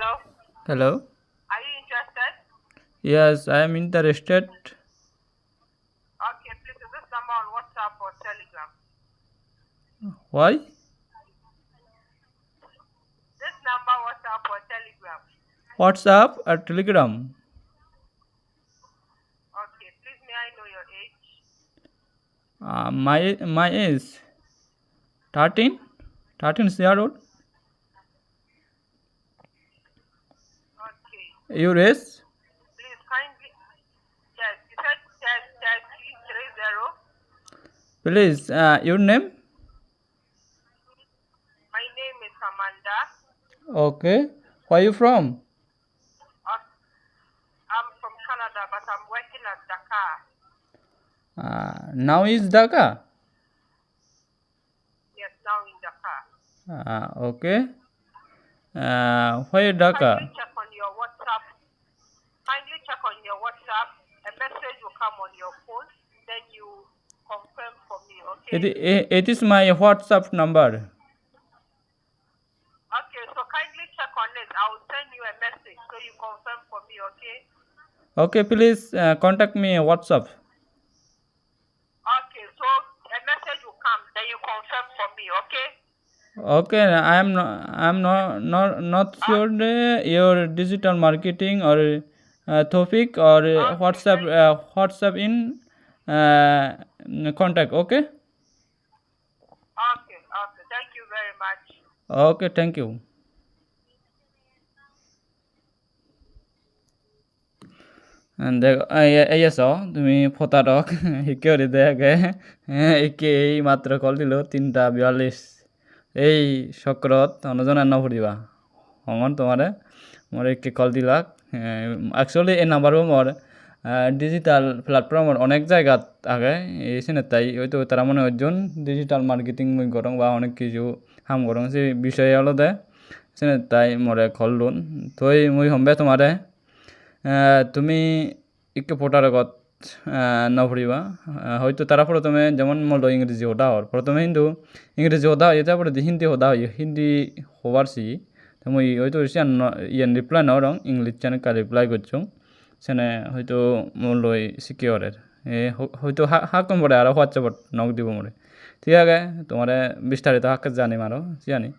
Hello. Hello. Are you interested? Yes, I am interested. Okay, please is this number on WhatsApp or Telegram? Why? This number WhatsApp or Telegram? WhatsApp or Telegram? Okay, please may I know your age? Uh, my my age 13 13 year old Age Please kindly yes, you said test test three three zero. please uh, your name My name is Amanda. okay where are you from Uh, I'm from Canada, but I'm working at Dakar. uh, now is Dhaka Yes, now in Dakar. uh, okay uh, where Dhaka Kindly check on your WhatsApp. Kindly check on your WhatsApp. A message will come on your phone. Then you confirm for me, okay? it, it, it is my WhatsApp number Okay, so kindly check on it. I will send you a message so you confirm for me, okay? okay please uh, contact me WhatsApp Okay, so a message will come, then you confirm for me, okay? Okay, I am not, I am not not not sure the, your digital marketing or uh, topic or uh, Okay, WhatsApp uh, WhatsApp in uh, contact. Okay. Okay, okay. Thank you very much. Okay. Thank you. দেখ এই আছ তুমি ফটাটক শিকিও দিদাকে একে এই মাত্ৰ call দিলোঁ তিনিটা বিয়াল্লিছ এই চক্ৰত অনুজনে নভৰিবা সমন তোমাৰে মোৰ একে কল দিলাক একচুয়ালি এই নাম্বারও মোর ডিজিটাল প্ল্যাটফর্মর অনেক জায়গাত আগে এই সিনে তাই হয়তো তারা মনে একজন ডিজিটাল মার্কেটিং মুই করং বা অনেক কিছু হাম করং সে বিষয়ে হলো দে সিনে তাই মোরে কল লোন তই মুই সম্বে তোমারে তুমি একটু ফোটার আগত নভরিবা হয়তো তারা প্রথমে যেমন মূল ইংরেজি হোদা হর প্রথমে কিন্তু ইংরেজি হোদা হয় তারপরে হিন্দি হোদা হয় হিন্দি হবারছি তো মুই হয়তো সিয়ান ইয়ান রিপ্লাই নরং ইংলিশ চান কা রিপ্লাই করছ, সেনে হয়তো মূল সিকিওরের এ হয়তো হা হা কম পড়ে, আর হোয়াটসঅ্যাপত নক দিব মোরে। ঠিক আছে তোমারে বিস্তারিত হাক জানিম আরও জানি।